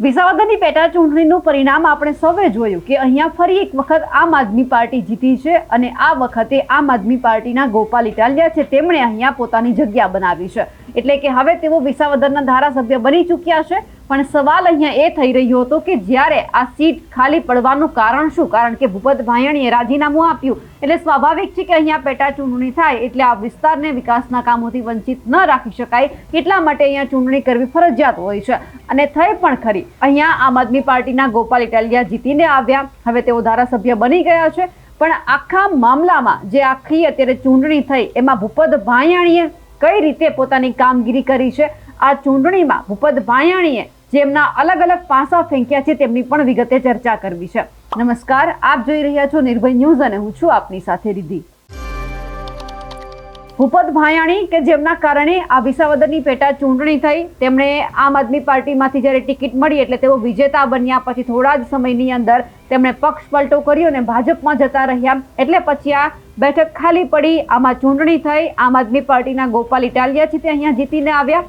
વિસાવદરની પેટા ચૂંટણીનું પરિણામ આપણે સૌએ જોયું કે અહીંયા ફરી એક વખત આમ આદમી પાર્ટી જીતી છે અને આ વખતે આમ આદમી પાર્ટીના ગોપાલ ઇટાલિયા છે, તેમણે અહીંયા પોતાની જગ્યા બનાવી છે. એટલે કે હવે તેઓ વિસાવદરના ધારાસભ્ય બની ચૂક્યા છે પણ સવાલ અહીંયા એ થઈ રહ્યો હતો કે જ્યારે આ સીટ ખાલી પડવાનું કારણ શું? કારણ કે ભૂપત ભાયણીએ રાજીનામું આપ્યું. એટલે સ્વાભાવિક છે કે અહીંયા પેટા ચૂંટણી થાય, એટલે આ વિસ્તારને વિકાસના કામોથી વંચિત ન રાખી શકાય. એટલા માટે અહીંયા ચૂંટણી કરવી ફરજિયાત હોય છે. અને થઈ પણ ખરી. અહીંયા આમ આદમી પાર્ટીના ગોપાલ ઇટાલિયા જીતીને આવ્યા. હવે તેઓ ધારાસભ્ય બની ગયા છે. પણ આખા મામલામાં જે આખી અત્યારે ચૂંટણી થઈ, એમાં ભૂપત ભાયાણીએ કઈ રીતે પોતાની કામગીરી કરી છે? આ ચૂંટણીમાં ભૂપત ભાયાણીએ જેમના અલગ અલગ પાસા ફેંક્યા છે તેમની પણ વિગતે ચર્ચા કરવી છે. નમસ્કાર, આપ જોઈ રહ્યા છો નિર્ભય ન્યૂઝ અને હું છું આપની સાથે રિધિ ભૂપત ભાયાણી કે જેમના કારણે આ વિસાવદરની પેટા ચૂંટણી થઈ, તેમણે આમ આદમી પાર્ટીમાંથી જ્યારે ટિકિટ મળી એટલે તેઓ વિજેતા બન્યા, પછી થોડા જ સમયની અંદર તેમણે પક્ષ પલટો કર્યો અને ભાજપમાં જતા રહ્યા. એટલે પછી આ બેઠક ખાલી પડી, આમાં ચૂંટણી થઈ, આમ આદમી પાર્ટીના ગોપાલ ઇટાલિયા છે તે અહીંયા જીતીને આવ્યા.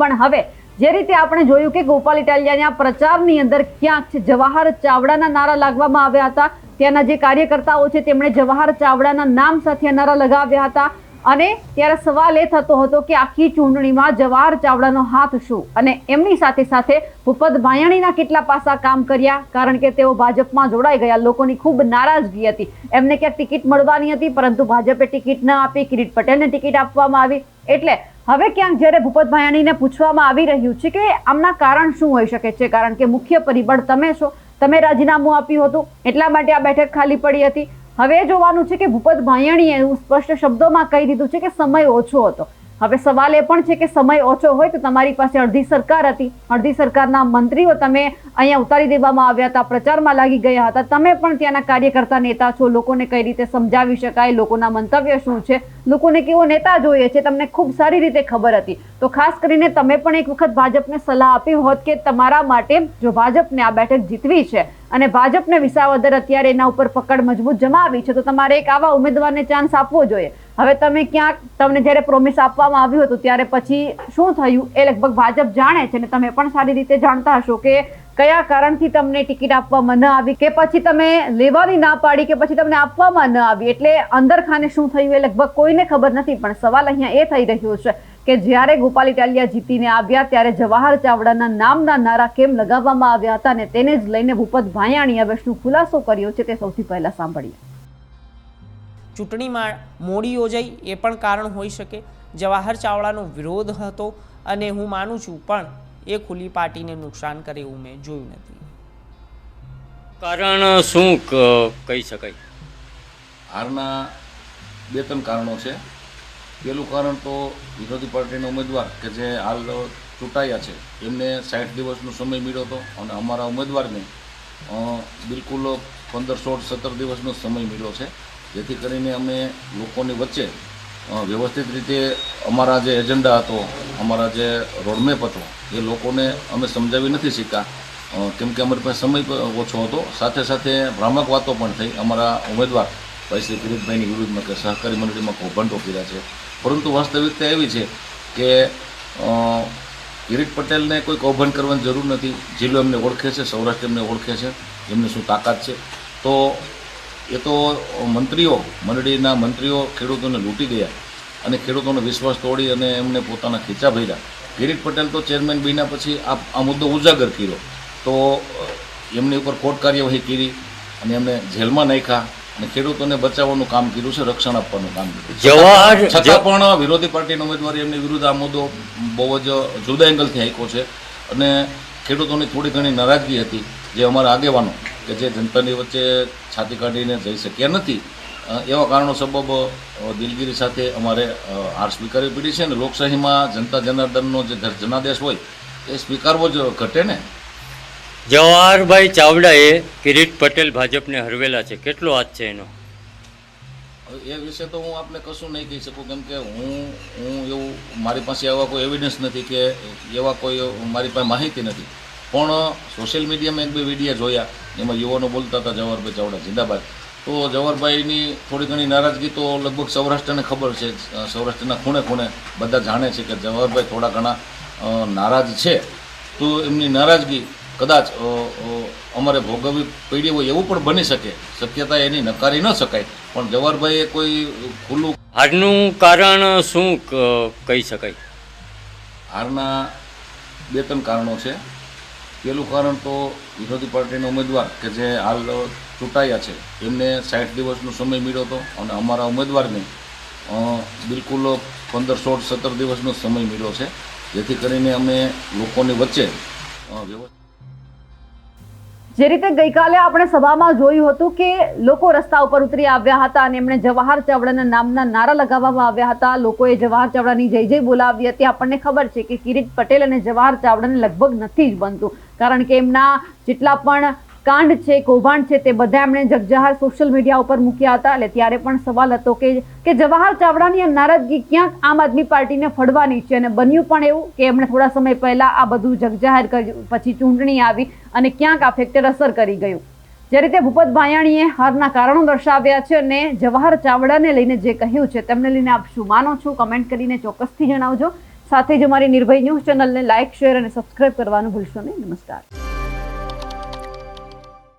પણ હવે જે રીતે આપણે જોયું કે ગોપાલ ઇટાલિયાના પ્રચારની અંદર ક્યાંક છે, જવાહર ચાવડાના નારા લાગવામાં આવ્યા હતા. ત્યાંના જે કાર્યકર્તાઓ છે, તેમણે જવાહર ચાવડાના નામ સાથે નારા લગાવ્યા હતા. અને ત્યારે સવાલ એ થતો હતો કે આખી ચૂંટણીમાં જવાહર ચાવડાનો હાથ શું? અને એમની સાથે સાથે ભૂપત ભાયાણીના કેટલા પાસા કામ કર્યા? કારણ કે તેઓ ભાજપમાં જોડાઈ ગયા. લોકોની ખૂબ નારાજગી હતી. એમને ક્યાંક ટિકિટ મળવાની હતી, પરંતુ ભાજપે ટિકિટ ન આપી. કિરીટ પટેલને ટિકિટ આપવામાં આવી. એટલે હવે ક્યાંક જ્યારે ભૂપત ભાયાણીને પૂછવામાં આવી રહ્યું છે કે આમના કારણ શું હોઈ શકે છે? કારણ કે મુખ્ય પરિબળ તમે છો. તમે રાજીનામું આપ્યું હતું. એટલા માટે આ બેઠક ખાલી પડી હતી. હવે જોવાનું છે કે ભૂપત ભાયાણીએ સ્પષ્ટ શબ્દોમાં કહી દીધું છે કે સમય ઓછો હતો. હવે સવાલ એ પણ છે કે સમય ઓછો હોય તો તમારી પાસે અડધી સરકાર હતી. અડધી સરકારના મંત્રીઓ તમે અહીંયા ઉતારી દેવામાં આવ્યા હતા, પ્રચારમાં લાગી ગયા હતા. તમે પણ ત્યાંના કાર્યકર્તા નેતા છો, લોકોને કઈ રીતે સમજાવી શકાય, લોકોના મંતવ્ય શું છે, લોકોને કેવો નેતા જોઈએ છે, તમને ખૂબ સારી રીતે ખબર હતી. તો ખાસ કરીને તમે પણ એક વખત ભાજપને સલાહ આપી હોત કે તમારા માટે જો ભાજપને આ બેઠક જીતવી છે અને ભાજપને વિસાવદર અત્યારે એના ઉપર પકડ મજબૂત જમાવી છે, તો તમારે એક આવા ઉમેદવારને ચાન્સ આપવો જોઈએ. હવે તમે ક્યાંક તમને જ્યારે પ્રોમિસ આપવામાં આવ્યું હતું, ત્યારે પછી શું થયું? એ લગભગ ભાજપ જાણે છે અને તમે પણ સારી રીતે જાણતા હશો કે કયા કારણથી તમને ટિકિટ આપવામાં ન આવી કે પછી તમે લેવાની ના પાડી કે પછી તમને આપવામાં ન આવી. એટલે અંદર ખાને શું થયું એ લગભગ કોઈને ખબર નથી, પણ સવાલ અહીંયા એ થઈ રહ્યો છે કે જ્યારે ગોપાલ ઇટાલિયા જીતીને આવ્યા, ત્યારે જવાહર ચાવડાના નામના નારા કેમ લગાવવામાં આવ્યા હતા અને તેને જ લઈને ભૂપત ભાયાણીએ હવે શું ખુલાસો કર્યો છે તે સૌથી પહેલા સાંભળીએ. ચૂંટણીમાં મોડી યોજાઈ એ પણ કારણ હોઈ શકે. જવાહર ચાવડાનો વિરોધ હતો અને હું માનું છું પણ એ ખુલ્લી પાર્ટીને નુકસાન કરે એવું મેં જોયું નથી. કારણ શું કહી શકાય? હારના બે ત્રણ કારણો છે. પહેલું કારણ તો વિરોધી પાર્ટીના ઉમેદવાર કે જે હાલ ચૂંટાયા છે એમને સાઠ દિવસનો સમય મળ્યો હતો અને અમારા ઉમેદવારને બિલકુલ પંદર સોળ સત્તર દિવસનો સમય મળ્યો છે. જેથી કરીને અમે લોકોની વચ્ચે વ્યવસ્થિત રીતે અમારા જે એજન્ડા હતો અમારા જે રોડમેપ હતો એ લોકોને અમે સમજાવી નથી શીખ્યા. અ, કેમ કે અમારી પાસે સમય ઓછો હતો. સાથે સાથે ભ્રામક વાતો પણ થઈ. અમારા ઉમેદવાર ભાઈ શ્રી કિરીટભાઈની વિરુદ્ધમાં કે સહકારી મંડળીમાં કૌભાંડો કર્યા છે. પરંતુ વાસ્તવિકતા એવી છે કે કિરીટ પટેલને કોઈ કૌભાંડ કરવાની જરૂર નથી. જિલ્લો એમને ઓળખે છે સૌરાષ્ટ્ર એમને ઓળખે છે એમની શું તાકાત છે? તો એ તો મંત્રીઓ મંડળીના મંત્રીઓ ખેડૂતોને લૂંટી ગયા અને ખેડૂતોનો વિશ્વાસ તોડી અને એમને પોતાના ખીચા ભર્યા. કિરીટ પટેલ તો ચેરમેન બીના પછી આ આ મુદ્દો ઉજાગર કર્યો. તો એમની ઉપર કોર્ટ કાર્યવાહી કરી અને એમને જેલમાં નાખ્યા અને ખેડૂતોને બચાવવાનું કામ કર્યું છે રક્ષણ આપવાનું કામ કર્યું છતાં પણ વિરોધી પાર્ટીનો ઉમેદવાર એમની વિરુદ્ધ આ મુદ્દો બહુ જ જુદા એંગલથી આંક્યો છે અને ખેડૂતોની થોડી ઘણી નારાજગી હતી જે અમારા આગેવાનો કે જે જનતાની વચ્ચે છાતી કાઢીને જઈ શક્યા નથી એવા કારણો સબબ દિલગીરી સાથે અમારે હાર સ્વીકારવી પડી છે અને લોકશાહીમાં જનતા જનાર્દનનો જે જનાદેશ હોય એ સ્વીકારવો જ ઘટે ને? જવાહરભાઈ ચાવડાએ કિરીટ પટેલ ભાજપને હરવેલા છે. કેટલો હાથ છે એનો? એ વિશે તો હું આપને કશું નહીં કહી શકું કેમ કે હું હું એવું મારી પાસે એવા કોઈ એવિડન્સ નથી કે એવા કોઈ મારી પાસે માહિતી નથી. પણ સોશિયલ મીડિયામાં એક બે વિડીયા જોયા એમાં યુવાનો બોલતા હતા જવાહરભાઈ ચાવડા જિંદાબાદ. તો જવાહરભાઈની થોડી ઘણી નારાજગી તો લગભગ સૌરાષ્ટ્રને ખબર છે. સૌરાષ્ટ્રના ખૂણે ખૂણે બધા જાણે છે કે જવાહરભાઈ થોડા ઘણા નારાજ છે. તો એમની નારાજગી કદાચ અમારે ભોગવવી પડી હોય એવું પણ બની શકે. શક્યતા એની નકારી ન શકાય. પણ જવાહરભાઈએ કોઈ ખુલ્લું હારનું કારણ શું કહી શકાય? હારના બે ત્રણ કારણો છે. પહેલું કારણ તો વિરોધી પાર્ટીના ઉમેદવાર કે જે હાલ ચૂંટાયા છે, એમને સાઠ દિવસનો સમય મળ્યો હતો અને અમારા ઉમેદવારને બિલકુલ પંદર, સોળ, સત્તર દિવસનો સમય મળ્યો છે. જેથી કરીને અમે લોકોની વચ્ચે વ્યવસ્થા જે રીતે ગઈકાલે આપણે સભામાં જોયું હતું કે લોકો રસ્તા ઉપર ઉતરી આવ્યા હતા અને એમણે જવાહર ચાવડાના નામના નારા લગાવવામાં આવ્યા હતા. લોકોએ જવાહર ચાવડાની જય જય બોલાવી હતી. આપણને ખબર છે કે કિરીટ પટેલ અને જવાહર ચાવડાને લગભગ નથી જ બનતું. કારણ કે એમના જેટલા પણ કાંડ છે, કૌભાંડ છે, તે બધા એમણે જગજાહેર સોશિયલ મીડિયા ઉપર મૂક્યા હતા. એટલે ત્યારે પણ સવાલ હતો કે કે જવાહર ચાવડાની આ નારાજગી ક્યાંક આમ આદમી પાર્ટીને ફળવાની છે? અને બન્યું પણ એવું કે એમણે થોડા સમય પહેલાં આ બધું જગજાહેર કર્યું પછી ચૂંટણી આવી અને ક્યાંક આ ફેક્ટર અસર કરી ગયું. જે રીતે ભૂપત ભાયાણીએ હારના કારણો દર્શાવ્યા છે અને જવાહર ચાવડાને લઈને જે કહ્યું છે, તેમને લઈને આપ શું માનો છો? કમેન્ટ કરીને ચોક્કસથી જણાવજો. સાથે જ અમારી નિર્ભય ન્યૂઝ ચેનલને લાઇક શેર અને સબસ્ક્રાઇબ કરવાનું ભૂલશો નહીં. નમસ્કાર.